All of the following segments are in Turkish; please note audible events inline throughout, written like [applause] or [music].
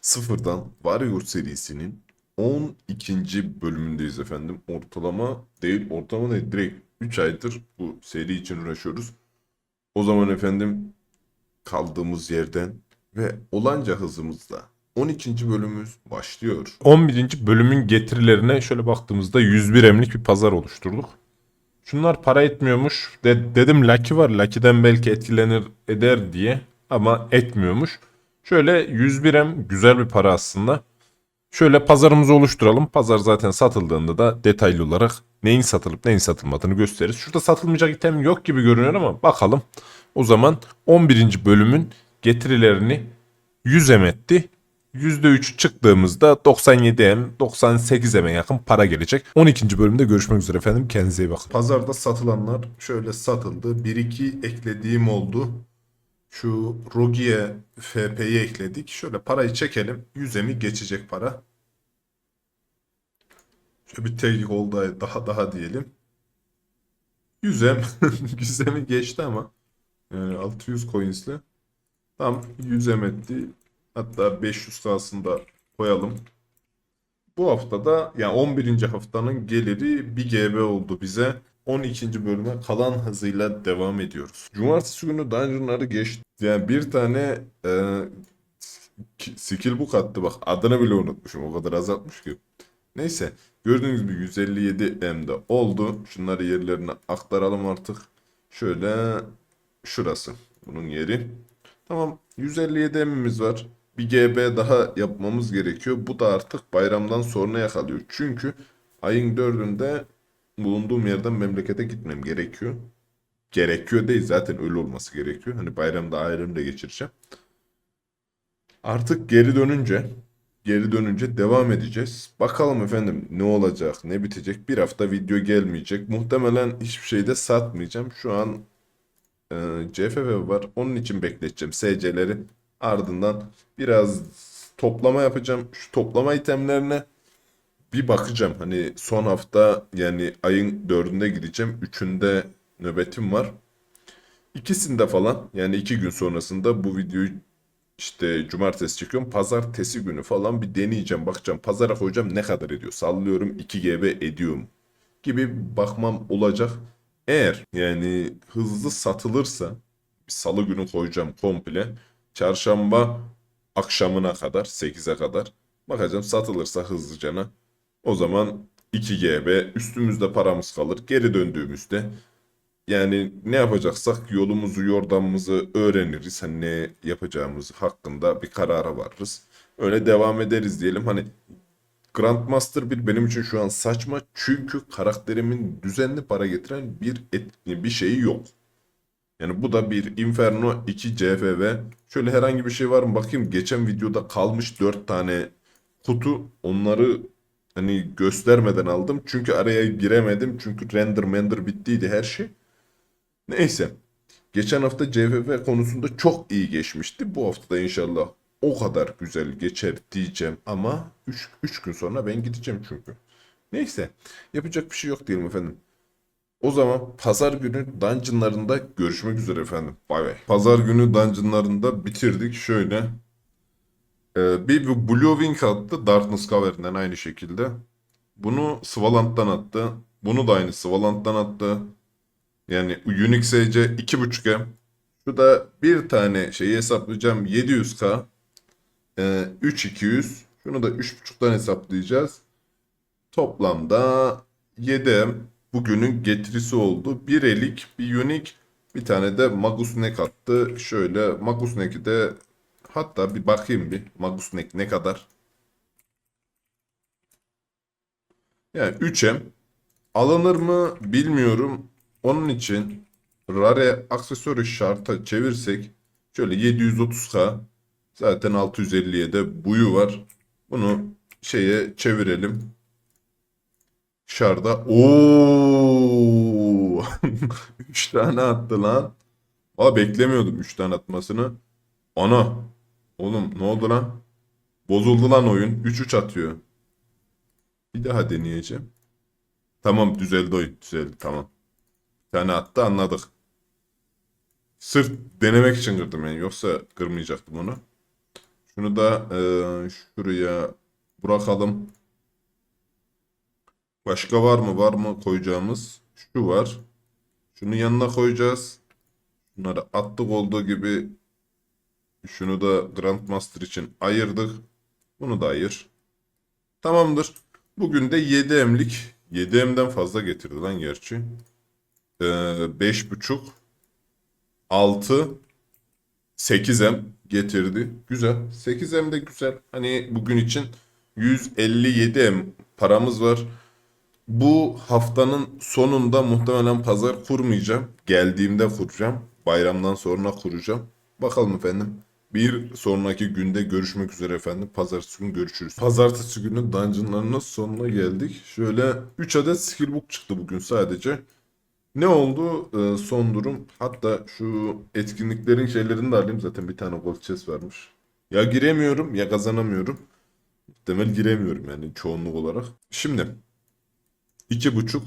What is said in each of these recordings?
Sıfırdan Warrior serisinin 12. bölümündeyiz efendim. Ortalama değil, ortalama değil, direkt 3 aydır bu seri için uğraşıyoruz. O zaman efendim kaldığımız yerden ve olanca hızımızla 12. bölümümüz başlıyor. 11. bölümün getirilerine şöyle baktığımızda 101 emlik bir pazar oluşturduk. Şunlar para etmiyormuş. De- dedim Lucky var. Lucky'den belki etkilenir eder diye ama etmiyormuş. Şöyle 101 em güzel bir para aslında. Şöyle pazarımızı oluşturalım. Pazar zaten satıldığında da detaylı olarak neyin satılıp neyin satılmadığını gösteririz. Şurada satılmayacak item yok gibi görünüyor ama bakalım. O zaman 11. bölümün getirilerini 100 em etti. %3 çıktığımızda 97M, 98M'e yakın para gelecek. 12. bölümde görüşmek üzere efendim. Kendinize iyi bakın. Pazarda satılanlar şöyle satıldı. 1-2 eklediğim oldu. Şu Rogi'ye FP'yi ekledik. Şöyle parayı çekelim. 100'e mi geçecek para? Şöyle bir tek oldu daha daha diyelim. 100'e mi? [laughs] 100'e mi geçti ama. Yani 600 coins'le. Tam 100'e mi etti. Hatta 500 kalsın da koyalım. Bu haftada yani 11. haftanın geliri 1 GB oldu bize. 12. bölüme kalan hızıyla devam ediyoruz. Cumartesi günü dungeonları geçti. Yani bir tane e, ki- skill book attı bak adını bile unutmuşum o kadar azaltmış ki. Neyse gördüğünüz gibi 157 M'de oldu. Şunları yerlerine aktaralım artık. Şöyle şurası bunun yeri. Tamam 157 M'imiz var. Bir GB daha yapmamız gerekiyor. Bu da artık bayramdan sonra yakalıyor. Çünkü ayın 4'ünde bulunduğum yerden memlekete gitmem gerekiyor. Gerekiyor değil zaten öyle olması gerekiyor. Hani bayramda ayrımda geçireceğim. Artık geri dönünce geri dönünce devam edeceğiz. Bakalım efendim ne olacak, ne bitecek. Bir hafta video gelmeyecek. Muhtemelen hiçbir şey de satmayacağım. Şu an e, CFV var. Onun için bekleteceğim SC'leri. Ardından biraz toplama yapacağım. Şu toplama itemlerine bir bakacağım. Hani son hafta yani ayın dördünde gideceğim. Üçünde nöbetim var. İkisinde falan yani iki gün sonrasında bu videoyu işte cumartesi çekiyorum. Pazartesi günü falan bir deneyeceğim. Bakacağım pazara koyacağım ne kadar ediyor. Sallıyorum 2 GB ediyor mu? Gibi bakmam olacak. Eğer yani hızlı satılırsa salı günü koyacağım komple. Çarşamba akşamına kadar 8'e kadar bakacağım satılırsa hızlıcana. O zaman 2 GB üstümüzde paramız kalır. Geri döndüğümüzde yani ne yapacaksak yolumuzu yordamımızı öğreniriz. Hani ne yapacağımız hakkında bir karara varırız. Öyle devam ederiz diyelim. Hani Grandmaster 1 benim için şu an saçma. Çünkü karakterimin düzenli para getiren bir et, bir şeyi yok. Yani bu da bir Inferno 2 CFV. Şöyle herhangi bir şey var mı bakayım. Geçen videoda kalmış 4 tane kutu. Onları hani göstermeden aldım. Çünkü araya giremedim. Çünkü render mender bittiydi her şey. Neyse. Geçen hafta CFF konusunda çok iyi geçmişti. Bu hafta da inşallah o kadar güzel geçer diyeceğim ama 3 gün sonra ben gideceğim çünkü. Neyse. Yapacak bir şey yok diyelim efendim. O zaman pazar günü dungeonlarında görüşmek üzere efendim. Bay bay. Pazar günü dungeonlarında bitirdik. Şöyle. Ee, bir Blue Wing attı. Darkness Cavern'den aynı şekilde. Bunu Svalant'tan attı. Bunu da aynı Svalant'tan attı. Yani Unix SC 2.5M. Şu da bir tane şeyi hesaplayacağım. 700K. Ee, 3200. Şunu da 3.5'tan hesaplayacağız. Toplamda 7M bugünün getirisi oldu. Bir elik, bir unique, bir tane de Magus Neck attı. Şöyle Magus Neck'i de hatta bir bakayım bir Magus Neck ne kadar. Yani 3M alınır mı bilmiyorum. Onun için Rare aksesuarı şarta çevirsek şöyle 730k zaten 650'ye de buyu var. Bunu şeye çevirelim. Şarda. Oo! 3 [laughs] tane attı lan. Valla beklemiyordum 3 tane atmasını. Ana. Oğlum ne oldu lan? Bozuldu lan oyun. 3-3 atıyor. Bir daha deneyeceğim. Tamam düzeldi oyun. Düzeldi tamam. Bir tane attı anladık. Sırf denemek için kırdım yani. Yoksa kırmayacaktım onu. Şunu da eee, şuraya bırakalım. Başka var mı? Var mı koyacağımız? Şu var. Şunu yanına koyacağız. Bunları attık olduğu gibi şunu da Grandmaster için ayırdık. Bunu da ayır. Tamamdır. Bugün de 7M'lik 7M'den fazla getirdi lan gerçi. Ee, 5.5 6 8M getirdi. Güzel. 8M de güzel. Hani bugün için 157M paramız var. Bu haftanın sonunda muhtemelen pazar kurmayacağım. Geldiğimde kuracağım. Bayramdan sonra kuracağım. Bakalım efendim. Bir sonraki günde görüşmek üzere efendim. Pazartesi günü görüşürüz. Pazartesi günü dungeonlarının sonuna geldik. Şöyle 3 adet skillbook çıktı bugün sadece. Ne oldu? Ee, son durum. Hatta şu etkinliklerin şeylerini de alayım. Zaten bir tane gold chest varmış. Ya giremiyorum ya kazanamıyorum. Muhtemel giremiyorum yani çoğunluk olarak. Şimdi 2,5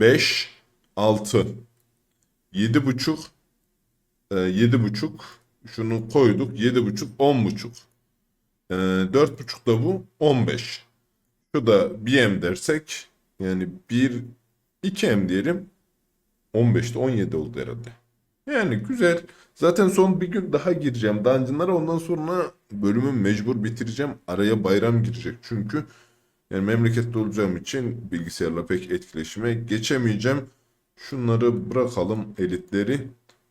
5 6 7,5 e, 7,5 şunu koyduk 7,5 10,5 e, 4,5 da bu 15 şu da 1M dersek yani 1 2M diyelim 15'te 17 oldu herhalde. Yani güzel. Zaten son bir gün daha gireceğim dungeonlara. Ondan sonra bölümü mecbur bitireceğim. Araya bayram girecek çünkü. Yani memlekette olacağım için bilgisayarla pek etkileşime geçemeyeceğim. Şunları bırakalım elitleri.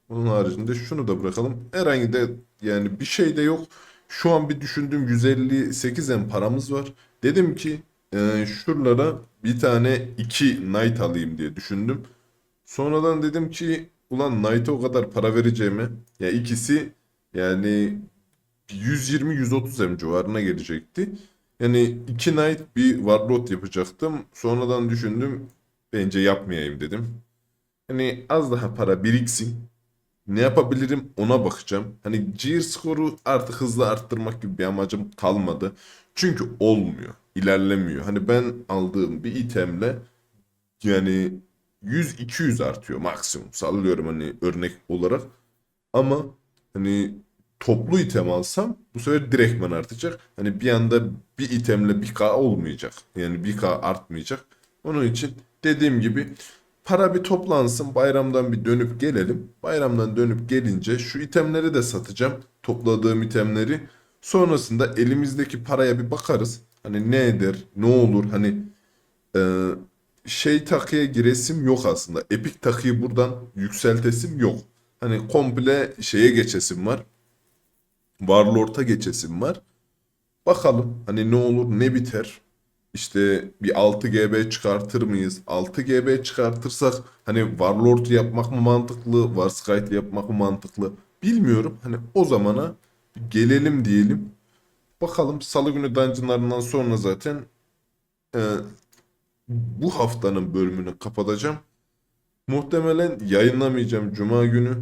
Onun haricinde şunu da bırakalım. Herhangi de yani bir şey de yok. Şu an bir düşündüğüm 158 en paramız var. Dedim ki e, şuralara bir tane 2 knight alayım diye düşündüm. Sonradan dedim ki ulan Knight'a o kadar para vereceğime ya ikisi yani 120-130 M civarına gelecekti. Yani iki Knight bir Warlord yapacaktım. Sonradan düşündüm bence yapmayayım dedim. Hani az daha para biriksin. Ne yapabilirim ona bakacağım. Hani gear skoru artık hızlı arttırmak gibi bir amacım kalmadı. Çünkü olmuyor. ilerlemiyor. Hani ben aldığım bir itemle yani 100-200 artıyor maksimum. Sallıyorum hani örnek olarak. Ama hani toplu item alsam bu sefer direktmen artacak. Hani bir anda bir itemle 1k olmayacak. Yani 1k artmayacak. Onun için dediğim gibi para bir toplansın. Bayramdan bir dönüp gelelim. Bayramdan dönüp gelince şu itemleri de satacağım. Topladığım itemleri. Sonrasında elimizdeki paraya bir bakarız. Hani ne eder, ne olur, hani e, şey takıya giresim yok aslında. Epic takıyı buradan yükseltesim yok. Hani komple şeye geçesim var. Warlord'a geçesim var. Bakalım hani ne olur ne biter. İşte bir 6 GB çıkartır mıyız? 6 GB çıkartırsak hani Warlord yapmak mı mantıklı? Warskite yapmak mı mantıklı? Bilmiyorum. Hani o zamana gelelim diyelim. Bakalım salı günü dungeonlarından sonra zaten e, bu haftanın bölümünü kapatacağım. Muhtemelen yayınlamayacağım cuma günü.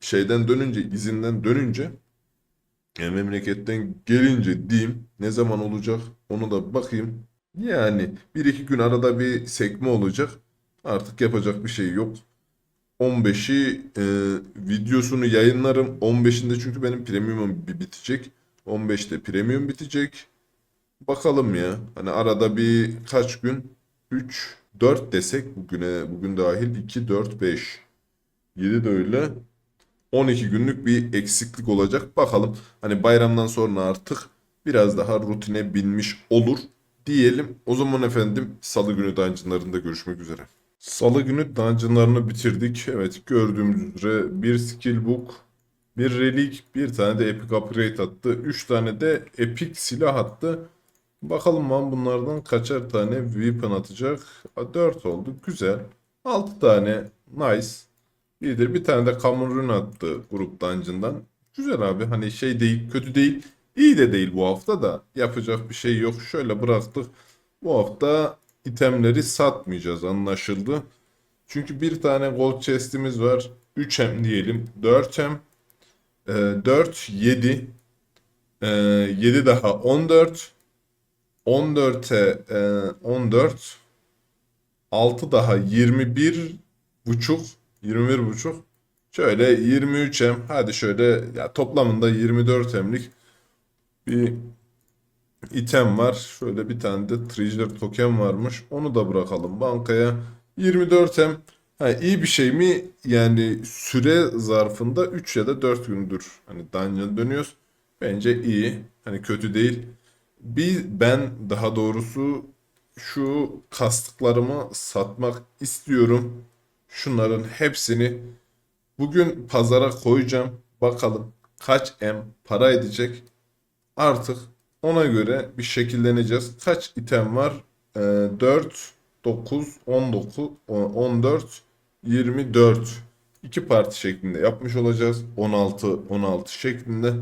Şeyden dönünce, izinden dönünce yani memleketten gelince diyeyim ne zaman olacak onu da bakayım. Yani bir iki gün arada bir sekme olacak. Artık yapacak bir şey yok. 15'i e, videosunu yayınlarım. 15'inde çünkü benim premiumum bitecek. 15'te premium bitecek. Bakalım ya. Hani arada bir kaç gün 3 4 desek bugüne bugün dahil 2 4 5 7 de öyle. 12 günlük bir eksiklik olacak. Bakalım hani bayramdan sonra artık biraz daha rutine binmiş olur diyelim. O zaman efendim salı günü dungeonlarında görüşmek üzere. Salı günü dungeonlarını bitirdik. Evet gördüğümüz üzere bir skill book, bir relik, bir tane de epic upgrade attı. 3 tane de epic silah attı. Bakalım lan bunlardan kaçar tane weapon atacak. 4 oldu. Güzel. 6 tane nice. İyidir. Bir tane de Rune attı grup dungeon'dan. Güzel abi. Hani şey değil, kötü değil. İyi de değil bu hafta da. Yapacak bir şey yok. Şöyle bıraktık. Bu hafta itemleri satmayacağız anlaşıldı. Çünkü bir tane gold chest'imiz var. 3M diyelim. 4M. Ee, 4, 7. Ee, 7 daha 14. 14'e e, 14. 6 daha 21 buçuk. 21 buçuk. Şöyle 23M. Hadi şöyle ya toplamında 24 emlik Bir item var. Şöyle bir tane de treasure token varmış. Onu da bırakalım bankaya. 24 em. Ha, iyi bir şey mi? Yani süre zarfında 3 ya da 4 gündür hani dungeon dönüyoruz. Bence iyi. Hani kötü değil. Bir ben daha doğrusu şu kastıklarımı satmak istiyorum. Şunların hepsini bugün pazara koyacağım. Bakalım kaç em para edecek. Artık ona göre bir şekilleneceğiz. Kaç item var? Ee, 4, 9, 19, 14, 24. İki parti şeklinde yapmış olacağız. 16, 16 şeklinde.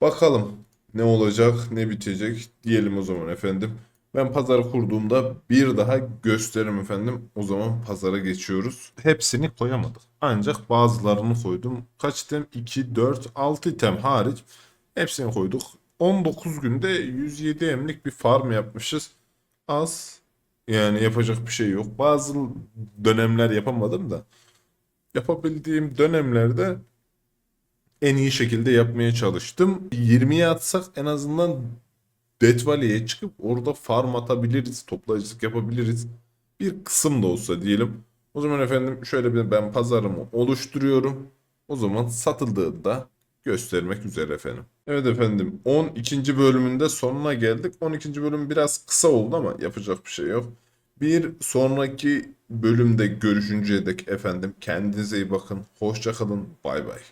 Bakalım ne olacak, ne bitecek diyelim o zaman efendim. Ben pazarı kurduğumda bir daha gösteririm efendim. O zaman pazara geçiyoruz. Hepsini koyamadık. Ancak bazılarını koydum. Kaç item? 2, 4, 6 item hariç. Hepsini koyduk. 19 günde 107 emlik bir farm yapmışız. Az. Yani yapacak bir şey yok. Bazı dönemler yapamadım da. Yapabildiğim dönemlerde en iyi şekilde yapmaya çalıştım. 20'ye atsak en azından Death Valley'e çıkıp orada farm atabiliriz, toplayıcılık yapabiliriz. Bir kısım da olsa diyelim. O zaman efendim şöyle bir ben pazarımı oluşturuyorum. O zaman satıldığında göstermek üzere efendim. Evet efendim 12. bölümünde sonuna geldik. 12. bölüm biraz kısa oldu ama yapacak bir şey yok. Bir sonraki bölümde görüşünceye dek efendim kendinize iyi bakın. Hoşça kalın. Bay bay.